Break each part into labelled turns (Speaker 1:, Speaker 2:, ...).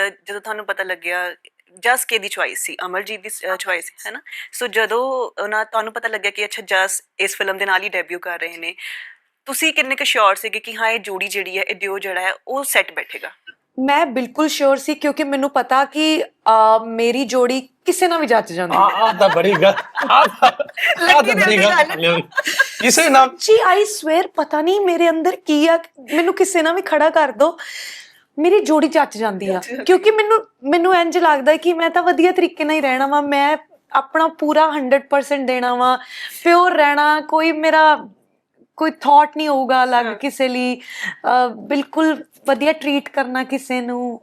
Speaker 1: ਜਦੋਂ ਤੁਹਾਨੂੰ ਪਤਾ ਲੱਗਿਆ ਜਸ ਕੇ ਦੀ ਚੁਆਇਸ ਸੀ ਅਮਰਜੀਤ ਦੀ ਚੁਆਇਸ ਹੈ ਨਾ ਸੋ ਜਦੋਂ ਉਹਨਾਂ ਤੁਹਾਨੂੰ ਪਤਾ ਲੱਗਿਆ ਕਿ ਅੱਛਾ ਜਸ ਇਸ ਫਿਲਮ ਦੇ ਨਾਲ ਹੀ ਡੈਬਿਊ ਕਰ ਰਹੇ ਨੇ ਤੁਸੀਂ ਕਿੰਨੇ ਕੁ ਸ਼ੋਰ ਸੀਗੇ ਕਿ ਹਾਂ ਇਹ ਜੋੜੀ ਜਿਹੜੀ ਹੈ ਇਹ ਦਿਓ ਜਿਹੜਾ ਹੈ ਉਹ ਸੈੱਟ ਬੈਠੇਗਾ?
Speaker 2: ਮੈਂ ਬਿਲਕੁਲ ਸ਼ੋਰ ਸੀ ਕਿਉਂਕਿ ਮੈਨੂੰ ਪਤਾ ਕਿ ਮੇਰੀ ਜੋੜੀ ਕਿਸੇ ਨਾਲ ਵੀ ਜੱਜ ਜਾਂਦੀ
Speaker 3: ਆ ਆ ਤਾਂ ਬੜੀ ਗੱਲ ਆ ਤਾਂ ਆ ਤਾਂ ਬੜੀ ਗੱਲ ਕਿਸੇ ਨਾਮ
Speaker 2: ਜੀ ਆਈ ਸਵੇਅਰ ਪਤਾ ਨਹੀਂ ਮੇਰੇ ਅੰਦਰ ਕੀ ਆ ਮੈਨੂੰ ਕਿਸੇ ਨਾਲ ਵੀ ਖੜਾ ਕਰ ਦੋ। ਮੇਰੀ ਜੋੜੀ ਚੱਚ ਜਾਂਦੀ ਆ। ਕਿਉਂਕਿ ਮੈਨੂੰ ਮੈਨੂੰ ਇੰਜ ਲੱਗਦਾ ਕਿ ਮੈਂ ਤਾਂ ਵਧੀਆ ਤਰੀਕੇ ਨਾਲ ਹੀ ਰਹਿਣਾ ਵਾ। ਮੈਂ ਆਪਣਾ ਪੂਰਾ 100% ਦੇਣਾ ਵਾ। ਪਿਓਰ ਰਹਿਣਾ ਕੋਈ ਮੇਰਾ ਕੋਈ ਥਾਟ ਨਹੀਂ ਹੋਊਗਾ ਅਲੱਗ ਕਿਸੇ ਲਈ। ਬਿਲਕੁਲ ਵਧੀਆ ਟਰੀਟ ਕਰਨਾ ਕਿਸੇ ਨੂੰ।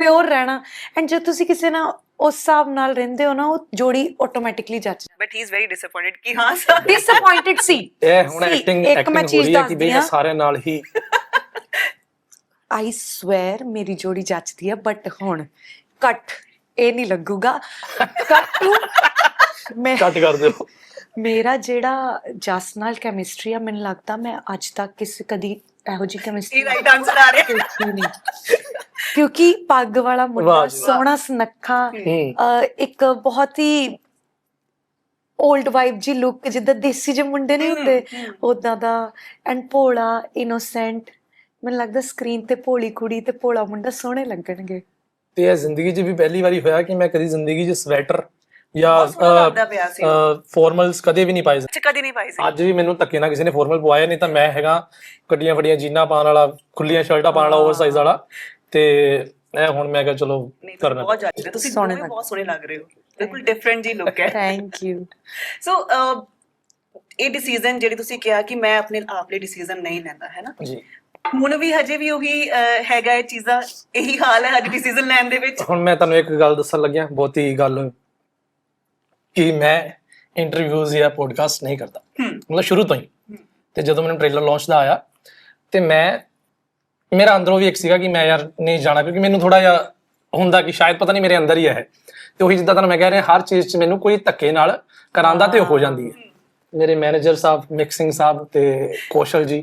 Speaker 2: ਪਿਓਰ ਰਹਿਣਾ। ਐਂਡ ਜੇ ਤੁਸੀਂ ਕਿਸੇ ਨਾਲ ਉਸ ਹਿਸਾਬ ਨਾਲ ਰਹਿੰਦੇ ਹੋ ਨਾ ਉਹ ਜੋੜੀ ਆਟੋਮੈਟਿਕਲੀ ਜੱਜ
Speaker 1: but he is very disappointed ਕਿ ਹਾਂ ਸਰ
Speaker 2: ਡਿਸਪਾਇੰਟਡ ਸੀ।
Speaker 3: ਇਹ ਹੁਣ
Speaker 2: See,
Speaker 3: ਐਕਟਿੰਗ ਐਕਟਿੰਗ ਹੋ ਰਹੀ ਹੈ ਕਿ ਬਈ ਸਾਰਿਆਂ ਨਾਲ ਹੀ
Speaker 2: ਆਈ ਸਵੇਅਰ ਮੇਰੀ ਜੋੜੀ ਜੱਚਦੀ ਹੈ ਬਟ ਹੁਣ ਕੱਟ ਇਹ ਨਹੀਂ ਲੱਗੂਗਾ। ਕੱਟ ਮੈਂ
Speaker 3: ਕੱਟ ਕਰ ਦਿਓ।
Speaker 2: ਮੇਰਾ ਜਿਹੜਾ ਜਸ ਨਾਲ ਕੈਮਿਸਟਰੀ ਆ ਮੈਨੂੰ ਲੱਗਦਾ ਮੈਂ ਅੱਜ ਤੱਕ ਕਿਸੇ ਕਦੀ ਇਹੋ ਜੀ ਕੈਮਿਸਟਰੀ
Speaker 1: ਇਹ ਰਾਈਟ ਆਨਸਰ ਆ ਰਿਹਾ।
Speaker 2: ਦੇਖੀ ਨਹੀਂ। ਕਿਉਂਕਿ ਪੱਗ ਵਾਲਾ ਮੁੰਡਾ। ਸੋਹਣਾ ਸੁਨੱਖਾ ਇੱਕ ਬਹੁਤ ਹੀ 올ਡ ਵਾਈਬ ਜੀ ਲੁੱਕ ਜਿੱਦਾਂ ਦੇਸੀ ਜਿਹੇ ਮੁੰਡੇ ਨਹੀਂ ਹੁੰਦੇ। ਉਦਾਂ ਦਾ ਐਂਡ ਭੋਲਾ ਇਨੋਸੈਂਟ ਮੈਨੂੰ ਲੱਗਦਾ ਸਕਰੀਨ ਤੇ ਭੋਲੀ ਕੁੜੀ ਤੇ ਭੋਲਾ ਮੁੰਡਾ ਸੋਹਣੇ ਲੱਗਣਗੇ।
Speaker 3: ਤੇ ਇਹ ਜ਼ਿੰਦਗੀ 'ਚ ਵੀ ਪਹਿਲੀ ਵਾਰੀ ਹੋਇਆ ਕਿ ਮੈਂ ਕਦੀ ਜ਼ਿੰਦਗੀ 'ਚ ਸਵੈਟਰ ਜਾਂ
Speaker 1: ਸੀ।
Speaker 3: ਫਾਰਮਲਸ ਕਦੇ ਵੀ ਨਹੀਂ ਪਾਏ
Speaker 1: ਅੱਛਾ ਕਦੀ ਨਹੀਂ ਪਾਈ ਸੀ।
Speaker 3: ਅੱਜ ਵੀ ਮੈਨੂੰ ਧੱਕੇ ਨਾਲ ਕਿਸੇ ਨੇ ਫਾਰਮਲ ਪਵਾਇਆ ਨਹੀਂ ਤਾਂ ਮੈਂ ਹੈਗਾ ਕੱਡੀਆਂ ਫੜੀਆਂ ਜੀਨਾਂ ਪਾਉਣ ਵਾਲਾ ਖੁੱਲੀਆਂ ਸ਼ਰਟਾਂ ਪਾਉਣ ਵਾਲਾ ਓਵਰਸਾਈਜ਼ ਵਾਲਾ। ਤੇ ਇਹ ਹੁਣ ਮੈਂ ਕਿਹਾ ਚਲੋ ਕਰਨਾ।
Speaker 1: ਬਹੁਤ ਜੱਜ ਤੁਸੀਂ
Speaker 2: ਸੋਹਣੇ
Speaker 1: ਬਹੁਤ ਸੋਹਣੇ ਲੱਗ ਰਹੇ ਹੋ। ਬਿਲਕੁਲ ਡਿਫਰੈਂਟ ਜੀ ਲੁੱਕ ਹੈ।
Speaker 2: ਥੈਂਕ ਯੂ
Speaker 1: ਸੋ ਇਹ ਡਿਸੀਜਨ ਜਿਹੜੀ ਤੁਸੀਂ ਕਿਹਾ ਕਿ ਮੈਂ ਆਪਣੇ ਆਪ ਲਈ ਡਿਸੀਜਨ ਨਹੀਂ ਲੈਂਦਾ ਹੈ ਨਾ?
Speaker 3: ਜੀ।
Speaker 1: ਹੁਣ ਵੀ ਹਜੇ ਵੀ ਉਹੀ ਅਹ, ਹੈਗਾ ਇਹ ਚੀਜ਼ਾਂ ਇਹੀ ਹਾਲ ਹੈ ਹਜੇ ਡਿਸੀਜਨ ਲੈਣ ਦੇ ਵਿੱਚ।
Speaker 3: ਹੁਣ ਮੈਂ ਤੁਹਾਨੂੰ ਇੱਕ ਗੱਲ ਦੱਸਣ ਲੱਗਿਆ ਬਹੁਤੀ ਗੱਲ ਕਿ ਮੈਂ ਇੰਟਰਵਿਊਜ਼ ਜਾਂ ਪੋਡਕਾਸਟ ਨਹੀਂ ਕਰਦਾ। ਮਤਲਬ ਸ਼ੁਰੂ ਤੋਂ ਹੀ। ਤੇ ਜਦੋਂ ਮੈਨੂੰ ਟ੍ਰੇਲਰ ਲਾਂਚ ਦਾ ਆਇਆ ਤੇ ਮੈਂ ਮੇਰਾ ਅੰਦਰੋਂ ਵੀ ਇੱਕ ਸੀਗਾ ਕਿ ਮੈਂ ਯਾਰ ਨਹੀਂ ਜਾਣਾ ਕਿਉਂਕਿ ਮੈਨੂੰ ਥੋੜਾ ਜਿਹਾ ਹੁੰਦਾ ਕਿ ਸ਼ਾਇਦ ਪਤਾ ਨਹੀਂ ਮੇਰੇ ਅੰਦਰ ਹੀ ਹੈ। ਤੇ ਉਹੀ ਜਿੱਦਾਂ ਤੁਹਾਨੂੰ ਮੈਂ ਕਹਿ ਰਿਹਾ ਹਰ ਚੀਜ਼ 'ਚ ਮੈਨੂੰ ਕੋਈ ਧੱਕੇ ਨਾਲ ਕਰਾਂਦਾ ਤੇ ਹੋ ਜਾਂਦੀ ਹੈ। ਮੇਰੇ ਮੈਨੇਜਰ ਸਾਹਿਬ ਮਿਕਸਿੰਗ ਸਾਹਿਬ ਤੇ ਕੌਸ਼ਲ ਜੀ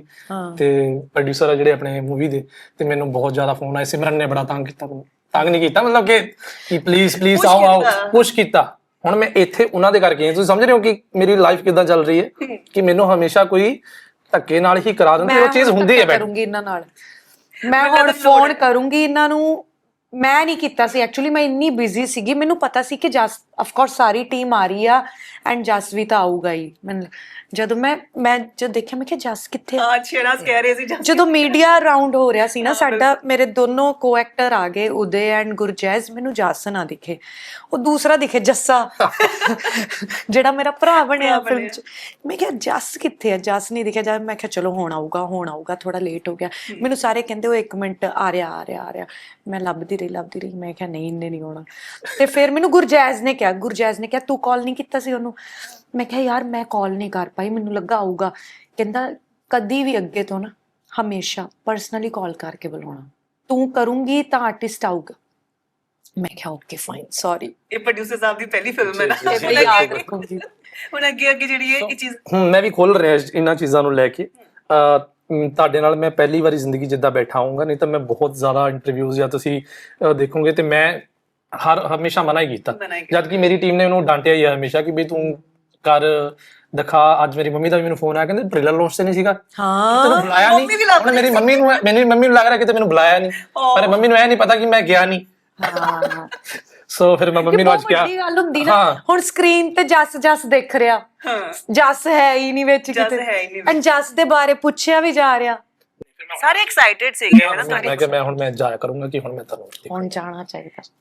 Speaker 3: ਤੇ ਪ੍ਰੋਡਿਊਸਰ ਆ ਜਿਹੜੇ ਆਪਣੇ ਮੂਵੀ ਦੇ ਤੇ ਮੈਨੂੰ ਬਹੁਤ ਜ਼ਿਆਦਾ ਫੋਨ ਆਏ ਸਿਮਰਨ ਨੇ ਬੜਾ ਤੰਗ ਕੀਤਾ ਮੈਨੂੰ। ਤੰਗ ਨਹੀਂ ਕੀਤਾ ਮਤਲਬ ਕਿ ਕਿ ਪਲੀਜ਼ ਪਲੀਜ਼ ਆਓ ਆਓ। ਪੁਸ਼ ਕੀਤਾ। ਹੁਣ ਮੈਂ ਇੱਥੇ ਉਹਨਾਂ ਦੇ ਕਰਕੇ ਹਾਂ। ਤੁਸੀਂ ਸਮਝ ਰਹੇ ਹੋ ਕਿ ਮੇਰੀ ਲਾਈਫ ਕਿਦਾਂ ਚੱਲ ਰਹੀ ਹੈ? ਕਿ ਮੈਨੂੰ ਹਮੇਸ਼ਾ ਕੋਈ ਧੱਕੇ ਨਾਲ ਹੀ ਕਰਾ ਦਿੰਦੇ। ਉਹ ਚੀਜ਼ ਹੁੰਦੀ ਹੈ ਬੈਠ।
Speaker 2: ਕਰੂੰਗੀ ਇਹਨਾਂ ਨਾਲ। ਮੈਂ ਹੁਣ ਫੋਨ ਕਰੂੰਗੀ ਇਹਨਾਂ ਨੂੰ। ਮੈਂ ਨਹੀਂ ਕੀਤਾ ਸੀ। ਐਕਚੁਅਲੀ ਮੈਂ ਇੰਨੀ ਬਿਜ਼ੀ ਸੀਗੀ। ਮੈਨੂੰ ਪਤਾ ਸੀ ਕਿ ਜਸ ਆਫ ਕੋਰਸ ਸਾਰੀ ਟੀਮ ਆ ਰਹੀ ਆ ਐਂਡ ਜਸ ਵੀ ਤਾਂ ਆਊਗਾ ਹੀ। ਮੈਨੂੰ ਜਦੋਂ ਮੈਂ ਮੈਂ ਜਦ ਦੇਖਿਆ ਮੈਂ ਕਿਹਾ ਜਸ ਕਿੱਥੇ ਆ?
Speaker 1: ਹਾਂ ਸ਼ੇਰਾਜ਼ ਕਹਿ ਰਹੇ ਸੀ ਜਾਂ
Speaker 2: ਜਦੋਂ ਮੀਡੀਆ ਰਾਉਂਡ ਹੋ ਰਿਹਾ ਸੀ ਨਾ ਸਾਡਾ ਮੇਰੇ ਦੋਨੋਂ ਕੋ-ਐਕਟਰ ਆ ਗਏ ਉਦੇ ਐਂਡ ਗੁਰਜੈਜ਼ ਮੈਨੂੰ ਜਸ ਨਾ ਦਿਖੇ। ਉਹ ਦੂਸਰਾ ਦਿਖੇ ਜੱਸਾ। ਜਿਹੜਾ ਮੇਰਾ ਭਰਾ ਬਣਿਆ ਫਿਲਮ। ਚ। ਮੈਂ ਕਿਹਾ ਜਸ ਕਿੱਥੇ ਆ? ਜਸ ਨਹੀਂ ਦਿਖਿਆ। ਜਦ ਮੈਂ ਕਿਹਾ ਚਲੋ ਹੁਣ ਆਊਗਾ ਹੁਣ ਆਊਗਾ ਥੋੜਾ ਲੇਟ ਹੋ ਗਿਆ। ਮੈਨੂੰ ਸਾਰੇ ਕਹਿੰਦੇ ਉਹ 1 ਮਿੰਟ ਆ ਰਿਹਾ ਆ ਰਿਹਾ ਆ ਰਿਹਾ। ਮੈਂ ਲੱਭਦੀ ਰਹੀ ਲੱਭਦੀ ਰਹੀ। ਮੈਂ ਕਿਹਾ ਨਹੀਂ ਇੰਨੇ ਨਹੀਂ ਆਉਣਾ ਤੇ ਫਿਰ ਮੈਨੂੰ ਗੁਰਜੈਜ਼ ਨੇ ਕਿਹਾ ਗੁਰਜੈਜ਼ ਨੇ ਕਿਹਾ ਤੂੰ ਕਾਲ ਨਹੀਂ ਕੀਤਾ ਸੀ ਉਹਨੂੰ। ਮੈਂ ਕਿਹਾ ਯਾਰ ਮੈਂ ਕਾਲ ਨਹੀਂ ਕਰ ਪਾਈ ਮੈਨੂੰ ਲੱਗਾ ਆਊਗਾ। ਕਹਿੰਦਾ ਕਦੀ ਵੀ ਅੱਗੇ ਤੋਂ ਨਾ ਹਮੇਸ਼ਾ ਪਰਸਨਲੀ ਕਾਲ ਕਰਕੇ ਬੁਲਾਉਣਾ। ਤੂੰ ਕਰੂੰਗੀ ਤਾਂ ਆਰਟਿਸਟ ਆਊਗਾ। ਮੈਂ ਕਿਹਾ ਓਕੇ ਫਾਈਨ ਸੌਰੀ
Speaker 1: ਇਹ ਪ੍ਰੋਡਿਊਸਰ ਸਾਹਿਬ ਦੀ ਪਹਿਲੀ ਫਿਲਮ ਹੈ ਨਾ। ਅੱਗੇ-
Speaker 2: ਯਾਦ ਰੱਖੂੰਗੀ।
Speaker 1: ਹੁਣ ਅੱਗੇ ਅੱਗੇ ਜਿਹੜੀ ਇਹ ਚੀਜ਼
Speaker 3: ਮੈਂ ਵੀ ਖੋਲ ਰਿਹਾ ਇਹਨਾਂ ਚੀਜ਼ਾਂ ਨੂੰ ਲੈ ਕੇ। ਤੁਹਾਡੇ ਨਾਲ ਮੈਂ ਪਹਿਲੀ ਵਾਰੀ ਜ਼ਿੰਦਗੀ ਜਿੱਦਾਂ ਬੈਠਾ ਆਉਂਗਾ ਨਹੀਂ ਤਾਂ ਮੈਂ ਬਹੁਤ ਜ਼ਿਆਦਾ ਇੰਟਰਵਿਊਜ਼ ਜਾਂ ਤੁਸੀਂ ਦੇਖੋਗੇ ਤੇ ਮੈਂ ਹਰ ਹਮੇਸ਼ਾ ਮਨਾ ਹੀ ਕੀਤਾ।
Speaker 1: ਮਨਾ।
Speaker 3: ਜਦ ਕਿ ਮੇਰੀ ਟੀਮ ਨੇ ਉਹਨੂੰ ਡਾਂਟਿਆ ਹੀ ਹਮੇਸ਼ਾ ਕਿ ਵੀ ਤੂੰ ਕਰ ਦਿਖਾ ਅੱਜ ਮੇਰੀ ਮੰਮੀ ਦਾ ਵੀ ਮੈਨੂੰ ਫੋਨ ਆਇਆ ਕਹਿੰਦੇ ਟ੍ਰੇਲਰ ਲਾਂਚ ਤੇ ਨਹੀਂ ਸੀਗਾ। ਤੈਨੂੰ
Speaker 2: ਹਾਂ
Speaker 3: ਬੁਲਾਇਆ
Speaker 1: ਵੀ ਲੱਭ
Speaker 3: ਨਹੀਂ ਮੇਰੀ ਮੰਮੀ ਨੂੰ ਮੇਰੀ ਮੰਮੀ ਨੂੰ ਲੱਗ ਰਿਹਾ ਕਿ ਮੈਨੂੰ ਬੁਲਾਇਆ ਨਹੀਂ. ਪਰ ਮੰਮੀ ਨੂੰ ਇਹ ਨਹੀਂ ਪਤਾ ਕਿ ਮੈਂ ਗਿਆ ਨਹੀਂ। ਸੋ ਫਿਰ ਮੈਂ ਮੰਮੀ ਨੂੰ ਅੱਜ ਕਿਹਾ
Speaker 2: ਵੱਡੀ ਗੱਲ ਹੁੰਦੀ ਨਾ
Speaker 3: ਹਾਂ।
Speaker 2: ਹੁਣ ਸਕਰੀਨ ਤੇ ਜਸ ਜਸ ਦਿਖ ਰਿਹਾ।
Speaker 1: ਹਾਂ।
Speaker 2: ਜਸ ਹੈ ਹੀ ਨਹੀਂ ਵਿੱਚ
Speaker 1: ਜੱਸ
Speaker 2: ਕਿਤੇ।
Speaker 1: ਹੈ ਹੀ ਨਹੀਂ ਵਿੱਚ।
Speaker 2: ਜਸ ਦੇ ਬਾਰੇ ਪੁੱਛਿਆ ਵੀ ਜਾ ਰਿਹਾ।
Speaker 1: ਸਾਰੇ ਐਕਸਾਈਟਿਡ ਸੀਗੇ ਹੈ ਨਾ
Speaker 3: ਮੈਂ
Speaker 1: ਤੁਹਾਡੀ
Speaker 3: ਕਿਹਾ ਮੈਂ ਹੁਣ ਮੈਂ ਜਾਇਆ ਕਰੂੰਗਾ ਕਿ ਹੁਣ ਮੈਂ ਤੁਹਾਨੂੰ
Speaker 2: ਹੁਣ ਜਾਣਾ ਚਾਹੀਦਾ।